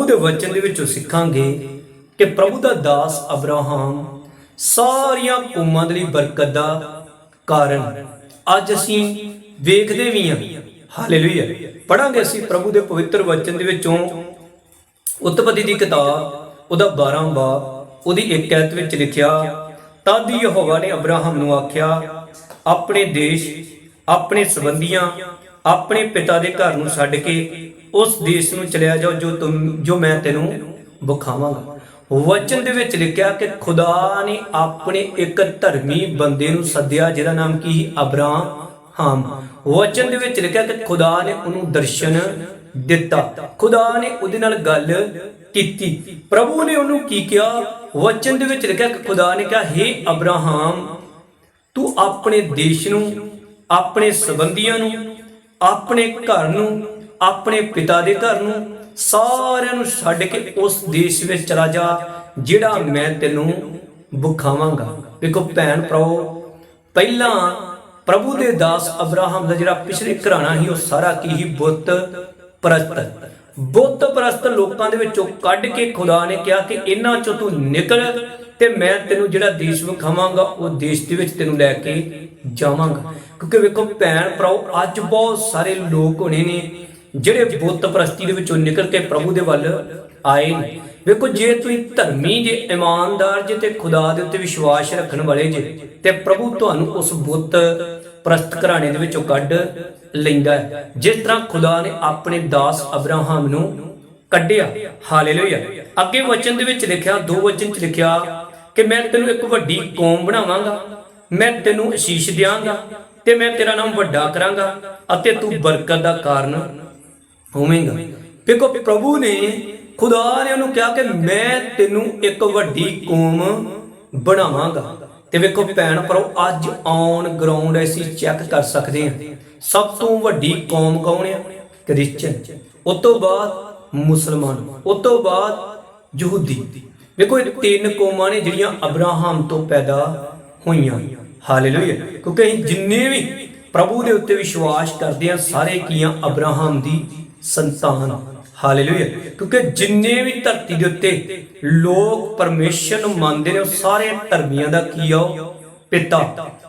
ਪ੍ਰਭੂ ਦੇ ਵਚਨ ਦੇ ਵਿੱਚੋਂ ਸਿੱਖਾਂਗੇ ਕਿ ਪ੍ਰਭੂ ਦਾ ਦਾਸ ਅਬਰਾਹਮ ਸਾਰੀਆਂ ਕੌਮਾਂ ਦੇ ਲਈ ਬਰਕਤ ਦਾ ਕਾਰਨ ਅੱਜ ਅਸੀਂ ਵੇਖਦੇ ਵੀ ਹਾਂ। ਹਾਲੇਲੂਇਆ। ਪੜਾਂਗੇ ਅਸੀਂ ਪ੍ਰਭੂ ਦੇ ਪਵਿੱਤਰ ਵਚਨ ਦੇ ਵਿੱਚੋਂ ਉਤਪਤੀ ਦੀ ਕਿਤਾਬ, ਉਹਦਾ 12 ਬਾਬ, ਉਹਦੀ ਇੱਕ ਐਤ ਵਿੱਚ ਲਿਖਿਆ, ਤਦ ਯਹੋਵਾ ਨੇ ਅਬਰਾਹਮ ਨੂੰ ਆਖਿਆ, ਆਪਣੇ ਦੇਸ਼, ਆਪਣੇ ਸੰਬੰਧੀਆਂ, ਆਪਣੇ ਪਿਤਾ ਦੇ ਘਰ ਨੂੰ ਛੱਡ ਕੇ ਉਸ ਦੇਸ਼ ਨੂੰ ਚਲਿਆ ਜਾਓ ਜੋ ਤੁਮ ਜੋ ਮੈਂ ਤੈਨੂੰ ਵਿਖਾਵਾਂਗਾ। ਵਚਨ ਦੇ ਵਿੱਚ ਲਿਖਿਆ ਕਿ ਖੁਦਾ ਨੇ ਆਪਣੇ ਇੱਕ ਧਰਮੀ ਬੰਦੇ ਨੂੰ ਸੱਦਿਆ, ਜਿਹਦਾ ਨਾਮ ਕੀ ਸੀ? ਅਬਰਾਹਮ ਵਚਨ ਦੇ ਵਿੱਚ ਲਿਖਿਆ ਕਿ ਖੁਦਾ ਨੇ ਉਹਨੂੰ ਦਰਸ਼ਨ ਦਿੱਤਾ। ਖੁਦਾ ਨੇ ਉਹਦੇ ਨਾਲ ਗੱਲ ਕੀਤੀ। ਪ੍ਰਭੂ ਨੇ ਉਹਨੂੰ ਕੀ ਕਿਹਾ? ਵਚਨ ਦੇ ਵਿੱਚ ਲਿਖਿਆ ਕਿ ਖੁਦਾ ਨੇ ਕਿਹਾ हे ਅਬਰਾਹਮ, ਤੂੰ ਆਪਣੇ ਦੇਸ਼ ਨੂੰ, ਆਪਣੇ ਸਬੰਧੀਆਂ ਨੂੰ, ਆਪਣੇ ਘਰ ਨੂੰ ਆਪਣੇ ਪਿਤਾ ਦੇ ਘਰ ਨੂੰ ਸਾਰਿਆਂ ਨੂੰ ਛੱਡ ਕੇ ਉਸ ਦੇਸ਼ ਵਿੱਚ ਚਲਾ ਜਾ, ਜਿਹੜਾ ਮੈਂ ਤੈਨੂੰ ਵਿਖਾਵਾਂਗਾ। ਵੇਖੋ ਭੈਣ ਭਰਾਓ, ਪਹਿਲਾਂ ਪ੍ਰਭੂ ਦੇ ਦਾਸ ਅਬਰਾਹਮ ਦਾ ਜਿਹੜਾ ਪਿਛਲੇ ਘਰਾਣਾ ਸੀ, ਉਹ ਸਾਰਾ ਕੀ ਸੀ? ਬੁੱਤ ਪ੍ਰਸਤ। ਬੁੱਤ ਪ੍ਰਸਤ ਲੋਕਾਂ ਦੇ ਵਿੱਚੋਂ ਕੱਢ ਕੇ ਖੁਦਾ ਨੇ ਕਿਹਾ ਕਿ ਇਹਨਾਂ ਚੋਂ ਤੂੰ ਨਿਕਲ ਤੇ ਮੈਂ ਤੈਨੂੰ ਜਿਹੜਾ ਦੇਸ਼ ਵਿਖਾਵਾਂਗਾ, ਉਹ ਦੇਸ਼ ਦੇ ਵਿੱਚ ਤੈਨੂੰ ਲੈ ਕੇ ਜਾਵਾਂਗਾ। ਕਿਉਂਕਿ ਵੇਖੋ ਭੈਣ ਭਰਾਓ, ਅੱਜ ਬਹੁਤ ਸਾਰੇ ਲੋਕ ਹੋਣੇ ਨੇ ਜਿਹੜੇ ਬੁੱਤ ਪ੍ਰਸਤੀ ਦੇ ਵਿੱਚੋਂ ਨਿਕਲ ਕੇ ਪ੍ਰਭੂ ਦੇ ਵੱਲ ਆਏ ਨੇ। ਵੇਖੋ, ਜੇ ਤੁਸੀਂ ਧਰਮੀ, ਜੇ ਇਮਾਨਦਾਰ, ਜੇ ਤੇ ਖੁਦਾ ਦੇ ਉੱਤੇ ਵਿਸ਼ਵਾਸ ਰੱਖਣ ਵਾਲੇ ਜੇ, ਤੇ ਪ੍ਰਭੂ ਤੁਹਾਨੂੰ ਉਸ ਬੁੱਤ ਪ੍ਰਸਤ ਘਰਾਣੇ ਦੇ ਵਿੱਚੋਂ ਕੱਢ ਲੈਂਦਾ ਹੈ। ਜਿਸ ਤਰ੍ਹਾਂ ਖੁਦਾ ਨੇ ਆਪਣੇ ਦਾਸ ਅਬਰਾਹਮ ਨੂੰ ਕੱਢਿਆ। ਹਾਲੇਲੂਇਆ। ਅੱਗੇ ਵਚਨ ਦੇ ਵਿੱਚ ਲਿਖਿਆ, ਦੋ ਵਚਨ ਚ ਲਿਖਿਆ ਕਿ ਮੈਂ ਤੈਨੂੰ ਇੱਕ ਵੱਡੀ ਕੌਮ ਬਣਾਵਾਂਗਾ, ਮੈਂ ਤੈਨੂੰ ਅਸ਼ੀਸ਼ ਦਿਆਂਗਾ ਤੇ ਮੈਂ ਤੇਰਾ ਨਾਮ ਵੱਡਾ ਕਰਾਂਗਾ ਅਤੇ ਤੂੰ ਬਰਕਤ ਦਾ ਕਾਰਨ ਹੋਵੇਂਗਾ। ਵੇਖੋ ਪ੍ਰਭੂ ਨੇ ਖੁਦਾ ਨੇ ਉਹਨੂੰ ਕਿਹਾ ਕਿ ਮੈਂ ਤੈਨੂੰ ਇੱਕ ਵੱਡੀ ਕੌਮ ਬਣਾਵਾਂਗਾ। ਤੇ ਵੇਖੋ ਭੈਣ ਭਰਾਓ, ਅੱਜ ਔਨ ਗਰਾਊਂਡ ਅਸੀਂ ਚੈੱਕ ਕਰ ਸਕਦੇ ਹਾਂ। ਸਭ ਤੋਂ ਵੱਡੀ ਕੌਮ ਕੌਣ ਆ? ਕ੍ਰਿਸਚੀਅਨ ਉਸ ਤੋਂ ਬਾਅਦ ਮੁਸਲਮਾਨ। ਉਸ ਤੋਂ ਬਾਅਦ ਯਹੂਦੀ। ਵੇਖੋ, ਇਹ ਤਿੰਨ ਕੌਮਾਂ ਨੇ ਜਿਹੜੀਆਂ ਅਬਰਾਹਮ ਤੋਂ ਪੈਦਾ ਹੋਈਆਂ। ਹਾਲੇਲੂਇਆ। ਕਿਉਂਕਿ ਅਸੀਂ ਜਿੰਨੇ ਵੀ ਪ੍ਰਭੂ ਦੇ ਉੱਤੇ ਵਿਸ਼ਵਾਸ ਕਰਦੇ ਆ ਸਾਰੇ ਕੀਆਂ ਅਬਰਾਹਮ ਦੀ ਸੰਤਾਨ। ਹਾਲੇਲੂਇਆ। ਕਿਉਂਕਿ ਜਿੰਨੇ ਵੀ ਧਰਤੀ ਦੇ ਉੱਤੇ ਲੋਕ ਪਰਮੇਸ਼ਰ ਨੂੰ ਮੰਨਦੇ ਨੇ, ਉਹ ਸਾਰੇ ਧਰਮੀਆਂ ਦਾ ਕੀ ਆ? ਪਿਤਾ।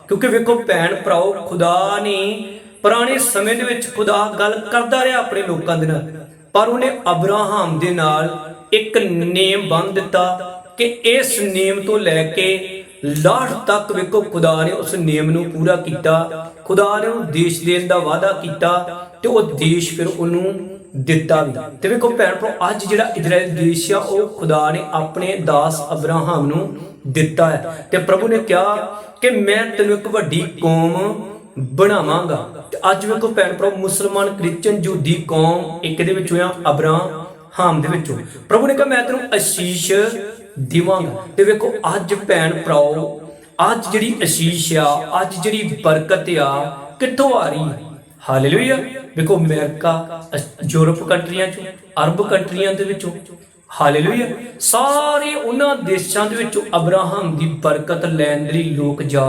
ਕਿਉਂਕਿ ਵੇਖੋ ਭੈਣ ਭਰਾਓ, ਖੁਦਾ ਨੇ ਪੁਰਾਣੇ ਸਮੇਂ ਦੇ ਵਿੱਚ ਖੁਦਾ ਗੱਲ ਕਰਦਾ ਰਿਹਾ ਆਪਣੇ ਲੋਕਾਂ ਦੇ ਨਾਲ। ਪਰ ਉਹਨੇ ਅਬਰਾਹਮ ਦੇ ਨਾਲ ਇੱਕ ਨੇਮ ਬੰਨ ਦਿੱਤਾ ਕਿ ਇਸ ਨੇਮ ਤੋਂ ਲੈ ਕੇ ਲਾਹਟ ਤੱਕ ਵੇਖੋ ਖੁਦਾ ਨੇ ਉਸ ਨੇਮ ਨੂੰ ਪੂਰਾ ਕੀਤਾ। ਖੁਦਾ ਨੇ ਉਹ ਦੇਸ਼ ਦੇਣ ਦਾ ਵਾਅਦਾ ਕੀਤਾ ਤੇ ਉਹ ਦੇਸ਼ ਫਿਰ ਉਹਨੂੰ ਦਿੱਤਾ ਵੀ। ਤੇ ਵੇਖੋ ਭੈਣ ਭਰਾ, ਅੱਜ ਜਿਹੜਾ ਇਜ਼ਰਾਈਲ ਦੇਸ਼ ਆ, ਉਹ ਖੁਦਾ ਨੇ ਆਪਣੇ ਦਾਸ ਅਬਰਾਹਮ ਨੂੰ ਦਿੱਤਾ ਹੈ। ਤੇ ਪ੍ਰਭੂ ਨੇ ਕਿਹਾ ਕਿ ਮੈਂ ਤੈਨੂੰ ਇੱਕ ਵੱਡੀ ਕੌਮ ਬਣਾਵਾਂਗਾ। ਤੇ ਅੱਜ ਵੇਖੋ ਭੈਣ ਭਰਾ, ਮੁਸਲਮਾਨ ਕ੍ਰਿਸਚੀਅਨ ਯਹੂਦੀ ਕੌਮ ਇੱਕ ਦੇ ਵਿੱਚ ਹੋਇਆ, ਅਬਰਾਹਮ ਦੇ ਵਿੱਚੋਂ ਪ੍ਰਭੂ ਨੇ ਕਿਹਾ, ਮੈਂ ਤੈਨੂੰ ਅਸ਼ੀਸ਼ ਦੇਵਾਂਗਾ। ਤੇ ਵੇਖੋ ਅੱਜ ਭੈਣ ਭਰਾਓ ਅੱਜ ਜਿਹੜੀ ਅਸ਼ੀਸ਼ ਆ, ਅੱਜ ਜਿਹੜੀ ਬਰਕਤ ਆ, ਕਿੱਥੋਂ ਆ ਰਹੀ ਹੈ? ਹਾਲੇਲੂਇਆ ਵੇਖੋ, ਅਮਰੀਕਾ ਯੂਰਪ ਕੰਟਰੀਆਂ ਚੋਂ, ਅਰਬ ਕੰਟਰੀਆਂ ਦੇ ਵਿੱਚੋਂ। ਹਾਲੇਲੂਇਆ ਸਾਰੇ ਉਹਨਾਂ ਦੇਸ਼ਾਂ ਦੇ ਵਿੱਚੋਂ ਅਬਰਾਹਮ ਦੀ ਬਰਕਤ ਲੈਣ ਲਈ ਲੋਕ ਜਾ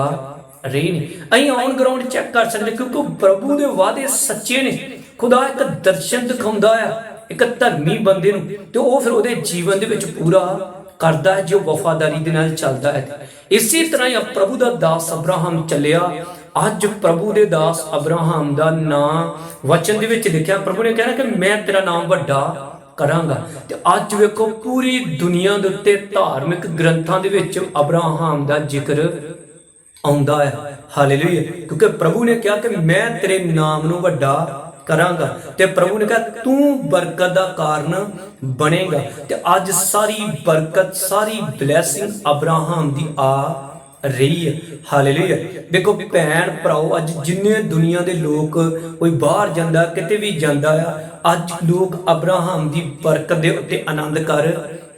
ਰਹੇ ਨੇ। ਅਸੀਂ ਔਨ ਗਰਾਊਂਡ ਚੈੱਕ ਕਰ ਸਕਦੇ ਕਿਉਂਕਿ ਪ੍ਰਭੂ ਦੇ ਵਾਅਦੇ ਸੱਚੇ ਨੇ। ਖੁਦਾ ਇੱਕ ਦਰਸ਼ਨ ਦਿਖਾਉਂਦਾ ਆ, ਇੱਕ ਧਰਮੀ ਬੰਦੇ ਨੂੰ, ਤੇ ਉਹ ਫਿਰ ਉਹਦੇ ਜੀਵਨ ਦੇ ਵਿੱਚ ਪੂਰਾ ਕਰਦਾ ਹੈ ਜੋ ਵਫਾਦਾਰੀ ਦੇ ਨਾਲ ਚੱਲਦਾ ਹੈ। ਇਸੇ ਤਰ੍ਹਾਂ ਹੀ ਪ੍ਰਭੂ ਦਾ ਦਾਸ ਅਬਰਾਹਮ ਚੱਲਿਆ। ਅੱਜ ਪ੍ਰਭੂ ਦੇ ਦਾਸ ਅਬਰਾਹਮ ਦਾ ਨਾਮ ਵਚਨ ਦੇ ਵਿੱਚ ਲਿਖਿਆ। ਪ੍ਰਭੂ ਨੇ ਕਹਿਣਾ ਕਿ ਮੈਂ ਤੇਰਾ ਨਾਮ ਵੱਡਾ ਕਰਾਂਗਾ। ਤੇ ਅੱਜ ਵੇਖੋ ਪੂਰੀ ਦੁਨੀਆ ਦੇ ਉੱਤੇ ਧਾਰਮਿਕ ਗ੍ਰੰਥਾਂ ਦੇ ਵਿੱਚ ਅਬਰਾਹਮ ਦਾ ਜ਼ਿਕਰ ਆਉਂਦਾ ਹੈ। ਹਾਲੇਲੂਇਆ। ਕਿਉਂਕਿ ਪ੍ਰਭੂ ਨੇ ਕਿਹਾ ਕਿ ਮੈਂ ਤੇਰੇ ਨਾਮ ਨੂੰ ਵੱਡਾ ਕਰਾਂਗਾ। ਤੇ ਪ੍ਰਭੂ ਨੇ ਕਿਹਾ, ਤੂੰ ਬਰਕਤ ਦਾ ਕਾਰਨ ਬਣੇਗਾ। ਤੇ ਅੱਜ ਸਾਰੀ ਬਰਕਤ, ਸਾਰੀ ਬਲੇਸਿੰਗ ਅਬਰਾਹਮ ਦੀ ਆ ਰਹੀ ਹੈ। ਹਾਲੇਲੂਇਆ ਦੇਖੋ, ਭੈਣ, ਭਰਾਓ, ਅੱਜ ਜਿੰਨੇ ਦੁਨੀਆ ਦੇ ਲੋਕ ਕੋਈ ਬਾਹਰ ਜਾਂਦਾ, ਕਿਤੇ ਵੀ ਜਾਂਦਾ ਆ, ਅੱਜ ਲੋਕ ਅਬਰਾਹਮ ਦੀ ਬਰਕਤ ਦੇ ਉੱਤੇ ਆਨੰਦ ਕਰ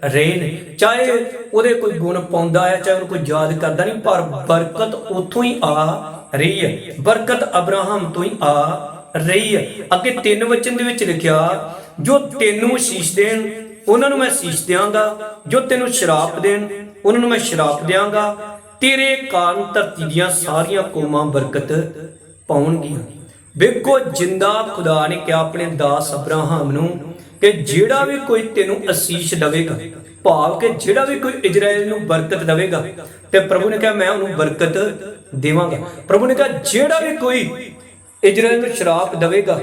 ਰਹੇ ਨੇ। ਚਾਹੇ ਉਹਦੇ ਕੋਈ ਗੁਣ ਪਾਉਂਦਾ ਹੈ ਚਾਹੇ ਉਹਨੂੰ ਕੋਈ ਯਾਦ ਕਰਦਾ ਨਹੀਂ, ਪਰ ਬਰਕਤ ਉੱਥੋਂ ਹੀ ਆ ਰਹੀ ਹੈ। ਬਰਕਤ ਅਬਰਾਹਮ ਤੋਂ ਹੀ ਆ ਰਹੀ ਹੈ। ਅੱਗੇ ਤਿੰਨ ਵਚਨ ਦੇ ਵਿੱਚ ਲਿਖਿਆ, ਜੋ ਤੈਨੂੰ ਅਸੀਸ ਦੇਣ, ਉਹਨਾਂ ਨੂੰ ਮੈਂ ਅਸੀਸ ਦਿਆਂਗਾ। ਜੋ ਤੈਨੂੰ ਸ਼ਰਾਪ ਦੇਣ, ਉਹਨਾਂ ਨੂੰ ਮੈਂ ਸ਼ਰਾਪ ਦਿਆਂਗਾ। ਤੇਰੇ ਕਾਰਨ ਧਰਤੀ ਦੀਆਂ ਸਾਰੀਆਂ ਕੌਮਾਂ ਬਰਕਤ ਪਾਉਣਗੀਆਂ। ਵੇਖੋ, ਜਿੰਦਾ ਖੁਦਾ ਨੇ ਕਿਹਾ ਆਪਣੇ ਦਾਸ ਅਬਰਾਹਮ ਨੂੰ ਕਿ ਜਿਹੜਾ ਵੀ ਕੋਈ ਤੈਨੂੰ ਅਸੀਸ਼ ਦੇਵੇਗਾ, ਭਾਵ ਕਿ ਜਿਹੜਾ ਵੀ ਕੋਈ ਇਜ਼ਰਾਈਲ ਨੂੰ ਬਰਕਤ ਦੇਵੇਗਾ, ਤੇ ਪ੍ਰਭੂ ਨੇ ਕਿਹਾ, ਮੈਂ ਉਹਨੂੰ ਬਰਕਤ ਦੇਵਾਂਗਾ। ਪ੍ਰਭੂ ਨੇ ਕਿਹਾ, ਜਿਹੜਾ ਵੀ ਕੋਈ ਇਜ਼ਰਾਈਲ ਨੂੰ ਸ਼ਰਾਪ ਦੇਵੇਗਾ,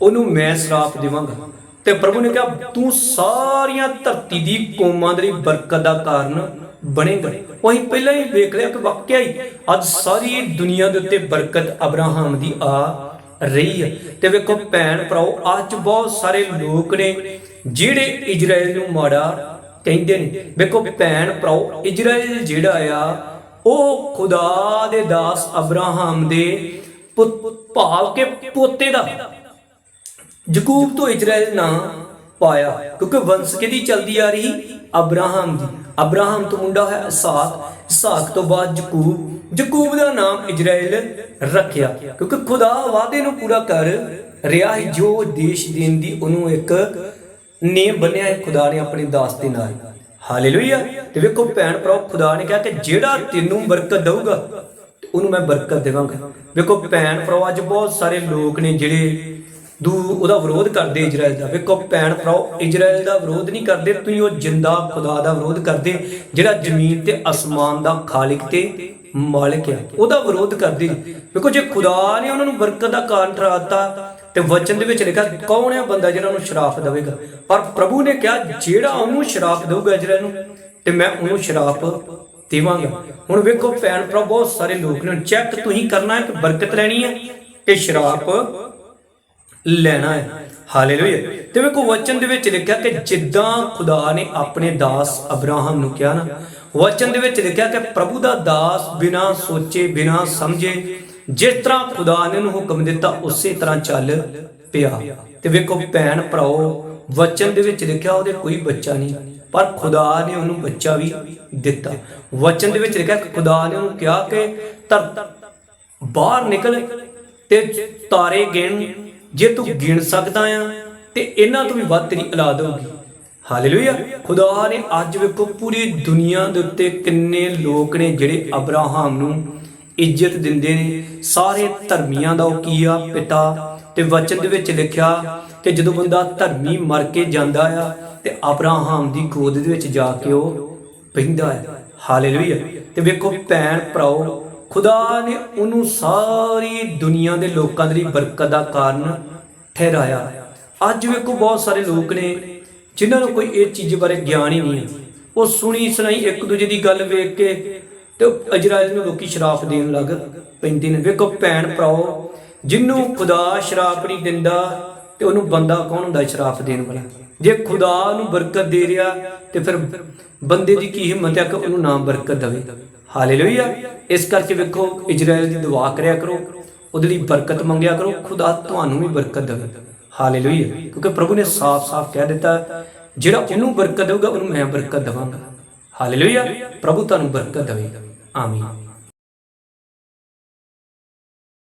ਉਹਨੂੰ ਮੈਂ ਸ਼ਰਾਪ ਦੇਵਾਂਗਾ। ਤੇ ਪ੍ਰਭੂ ਨੇ ਕਿਹਾ, ਤੂੰ ਸਾਰੀਆਂ ਧਰਤੀ ਦੀ ਕੌਮਾਂ ਦੇ ਲਈ ਬਰਕਤ ਦਾ ਕਾਰਨ ਬਣੇਗਾ। ਉਹੀ ਪਹਿਲਾਂ ਹੀ ਵੇਖ ਲਿਆ ਕਿ ਵਾਕਿਆ ਹੀ ਅੱਜ ਸਾਰੀ ਦੁਨੀਆ ਦੇ ਉੱਤੇ ਬਰਕਤ ਅਬਰਾਹਮ ਦੀ ਆ ਰਹੀ ਹੈ। ਤੇ ਵੇਖੋ ਭੈਣ ਭਰਾਓ, ਅੱਜ ਬਹੁਤ ਸਾਰੇ ਲੋਕ ਨੇ ਜਿਹੜੇ ਇਜ਼ਰਾਈਲ ਨੂੰ ਮਾੜਾ ਕਹਿੰਦੇ ਨੇ। ਵੇਖੋ ਭੈਣ ਭਰਾਓ ਇਜ਼ਰਾਈਲ ਜਿਹੜਾ ਆ, ਉਹ ਖੁਦਾ ਦੇ ਦਾਸ ਅਬਰਾਹਮ ਦੇ ਪੁੱਤ- ਭਾਵ ਕੇ ਪੋਤੇ ਦਾ। ਯਕੂਬ ਤੋਂ ਇਜ਼ਰਾਈਲ ਨਾਂ ਪਾਇਆ, ਕਿਉਂਕਿ ਵੰਸ਼ ਕਿਹਦੀ ਚਲਦੀ ਆ ਰਹੀ? ਅਬਰਾਹਮ ਦੀ। ਅਬਰਾਹਮ ਤੋਂ ਮੁੰਡਾ ਹੈ ਇਸਾਕ ਇਸਾਕ ਤੋਂ ਬਾਅਦ ਯਕੂਬ। ਯਕੂਬ ਦਾ ਨਾਮ ਇਜ਼ਰਾਈਲ ਰੱਖਿਆ, ਕਿਉਂਕਿ ਖੁਦਾ ਵਾਅਦੇ ਨੂੰ ਪੂਰਾ ਕਰ ਰਿਹਾ ਹੈ। ਜੋ ਦੇਸ਼ ਦੇਣ ਦੀ ਉਹਨੂੰ ਇੱਕ ਨੇਮ ਬੰਨਿਆ ਹੈ, ਖੁਦਾ ਨੇ ਆਪਣੇ ਦਾਸ ਦੇ ਨਾਲ। ਹਾਲੇਲੂਇਆ। ਤੇ ਵੇਖੋ ਭੈਣ ਭਰਾ ਖੁਦਾ ਨੇ ਕਿਹਾ ਕਿ ਜਿਹੜਾ ਤੈਨੂੰ ਬਰਕਤ ਦਊਗਾ ਉਹਨੂੰ ਮੈਂ ਬਰਕਤ ਦੇਵਾਂਗਾ। ਵੇਖੋ ਭੈਣ ਭਰਾ ਅੱਜ ਬਹੁਤ ਸਾਰੇ ਲੋਕ ਨੇ ਜਿਹੜੇ ਦੂ ਉਹਦਾ ਵਿਰੋਧ ਕਰਦੇ ਇਜ਼ਰਾਈਲ ਦਾ। ਵੇਖੋ ਭੈਣ ਭਰਾਓ, ਇਜ਼ਰਾਈਲ ਦਾ ਵਿਰੋਧ ਨਹੀਂ ਕਰਦੇ, ਤੁਸੀਂ ਉਹ ਜਿੰਦਾ ਖੁਦਾ ਦਾ ਵਿਰੋਧ ਕਰਦੇ, ਜਿਹੜਾ ਜ਼ਮੀਨ ਤੇ ਅਸਮਾਨ ਦਾ ਖਾਲਿਕ ਤੇ ਮਾਲਿਕ ਹੈ ਉਹਦਾ ਵਿਰੋਧ ਕਰਦੇ। ਵੇਖੋ ਜੇ ਖੁਦਾ ਨੇ ਉਹਨਾਂ ਨੂੰ ਬਰਕਤ ਦਾ ਕਾਰਨ ਠਹਿਰਾਤਾ ਤੇ ਵਚਨ ਦੇ ਵਿੱਚ ਲਿਖਿਆ, ਕੌਣ ਹੈ ਬੰਦਾ ਜਿਹੜਾ ਉਹਨੂੰ ਸ਼ਰਾਪ ਦੇਵੇਗਾ? ਪਰ ਪ੍ਰਭੂ ਨੇ ਕਿਹਾ, ਜਿਹੜਾ ਉਹਨੂੰ ਸ਼ਰਾਪ ਦੇਊਗਾ ਇਜ਼ਰਾਈਲ ਨੂੰ, ਤੇ ਮੈਂ ਉਹਨੂੰ ਸ਼ਰਾਪ ਦੇਵਾਂਗਾ। ਹੁਣ ਵੇਖੋ ਭੈਣ ਭਰਾ, ਬਹੁਤ ਸਾਰੇ ਲੋਕ ਨੇ, ਚੈੱਕ ਤੁਸੀਂ ਕਰਨਾ ਹੈ ਕਿ ਬਰਕਤ ਲੈਣੀ ਹੈ ਕਿ ਸ਼ਰਾਪ ਲੈਣਾ ਹੈ। ਹਾਲੇਲੂਇਆ। ਤੇ ਵੇਖੋ ਵਚਨ ਦੇ ਵਿੱਚ ਲਿਖਿਆ ਕਿ ਜਿੱਦਾਂ ਖੁਦਾ ਨੇ ਆਪਣੇ ਦਾਸ ਅਬਰਾਹਮ ਨੂੰ ਕਿਹਾ ਨਾ, ਵਚਨ ਦੇ ਵਿੱਚ ਲਿਖਿਆ ਕਿ ਪ੍ਰਭੂ ਦਾ ਦਾਸ ਬਿਨਾ ਸੋਚੇ, ਬਿਨਾ ਸਮਝੇ, ਜਿਸ ਤਰ੍ਹਾਂ ਖੁਦਾ ਨੇ ਉਹਨੂੰ ਹੁਕਮ ਦਿੱਤਾ, ਉਸੇ ਤਰ੍ਹਾਂ ਚੱਲ ਪਿਆ। ਤੇ ਵੇਖੋ ਭੈਣ ਭਰਾਓ, ਵਚਨ ਦੇ ਵਿੱਚ ਲਿਖਿਆ ਉਹਦੇ ਕੋਈ ਬੱਚਾ ਨਹੀਂ। ਪਰ ਖੁਦਾ ਨੇ ਉਹਨੂੰ ਬੱਚਾ ਵੀ ਦਿੱਤਾ। ਵਚਨ ਦੇ ਵਿੱਚ ਲਿਖਿਆ ਕਿ ਖੁਦਾ ਨੇ ਉਹਨੂੰ ਕਿਹਾ ਕਿ ਧਰ, ਬਾਹਰ ਨਿਕਲ ਤੇ ਤਾਰੇ ਗਿਣ। ਜੇ ਤੂੰ ਗਿਣ ਸਕਦਾ ਆ ਤੇ ਇਹਨਾਂ ਤੋਂ ਵੀ ਵੱਧ ਤੇਰੀ ਔਲਾਦ ਹੋਊਗੀ। ਹਾਲੇਲੂਇਆ। ਖੁਦਾ ਨੇ ਅੱਜ ਵੇਖੋ ਪੂਰੀ ਦੁਨੀਆ ਦੇ ਉੱਤੇ ਕਿੰਨੇ ਲੋਕ ਨੇ ਜਿਹੜੇ ਅਬਰਾਹਮ ਨੂੰ ਇੱਜ਼ਤ ਦਿੰਦੇ ਨੇ। ਸਾਰੇ ਧਰਮੀਆਂ ਦਾ ਉਹ ਕੀ ਆ ਪਿਤਾ? ਤੇ ਵਚਨ ਦੇ ਵਿੱਚ ਲਿਖਿਆ ਕਿ ਜਦੋਂ ਬੰਦਾ ਧਰਮੀ ਮਰ ਕੇ ਜਾਂਦਾ ਆ ਤੇ ਅਬਰਾਹਮ ਦੀ ਗੋਦ ਦੇ ਵਿੱਚ ਜਾ ਕੇ ਉਹ ਬਹਿੰਦਾ ਹੈ। ਹਾਲੇਲੂਇਆ। ਤੇ ਵੇਖੋ ਭੈਣ ਭਰਾਓ, ਖੁਦਾ ਨੇ ਉਹਨੂੰ ਸਾਰੀ ਦੁਨੀਆ ਦੇ ਲੋਕਾਂ ਦੇ ਲਈ ਬਰਕਤ ਦਾ ਕਾਰਨ ਠਹਿਰਾਇਆ। ਅੱਜ ਵੇਖੋ ਬਹੁਤ ਸਾਰੇ ਲੋਕ ਨੇ, ਜਿਨ੍ਹਾਂ ਨੂੰ ਕੋਈ ਇਹ ਚੀਜ਼ ਬਾਰੇ ਗਿਆਨ ਹੀ ਨਹੀਂ ਹੈ। ਉਹ ਸੁਣੀ ਸੁਣਾਈ ਇੱਕ ਦੂਜੇ ਦੀ ਗੱਲ ਵੇਖ ਕੇ ਤੇ ਉਹ ਨੂੰ ਲੋਕੀ ਸ਼ਰਾਪ ਦੇਣ ਲੱਗ ਪੈਂਦੇ ਨੇ। ਵੇਖੋ ਭੈਣ ਭਰਾਓ ਜਿਹਨੂੰ ਖੁਦਾ ਸ਼ਰਾਪ ਨਹੀਂ ਦਿੰਦਾ ਤੇ ਉਹਨੂੰ ਬੰਦਾ ਕੌਣ ਹੁੰਦਾ ਸ਼ਰਾਪ ਦੇਣ ਵਾਲਾ? ਜੇ ਖੁਦਾ ਨੂੰ ਬਰਕਤ ਦੇ ਰਿਹਾ ਤੇ ਫਿਰ ਬੰਦੇ ਦੀ ਕੀ ਹਿੰਮਤ ਹੈ ਕਿ ਉਹਨੂੰ ਨਾ ਬਰਕਤ ਦੇਵੇ? ਹਾਲੇਲੂਇਆ। ਇਸ ਕਰਕੇ ਵੇਖੋ ਇਜ਼ਰਾਈਲ ਦੀ ਦੁਆ ਕਰਿਆ ਕਰੋ, ਉਹਦੇ ਲਈ ਬਰਕਤ ਮੰਗਿਆ ਕਰੋ, ਖੁਦਾ ਤੁਹਾਨੂੰ ਵੀ ਬਰਕਤ ਦੇਵੇ। ਹਾਲੇਲੂਇਆ। ਕਿਉਂਕਿ ਪ੍ਰਭੂ ਨੇ ਸਾਫ਼-ਸਾਫ਼ ਕਹਿ ਦਿੱਤਾ, ਜਿਹੜਾ ਉਹਨੂੰ ਬਰਕਤ ਦੇਊਗਾ, ਉਹਨੂੰ ਮੈਂ ਬਰਕਤ ਦੇਵਾਂਗਾ। ਹਾਲੇਲੂਇਆ। ਪ੍ਰਭੂ ਤੁਹਾਨੂੰ ਬਰਕਤ ਦੇਵੇ। ਆਮੀਨ।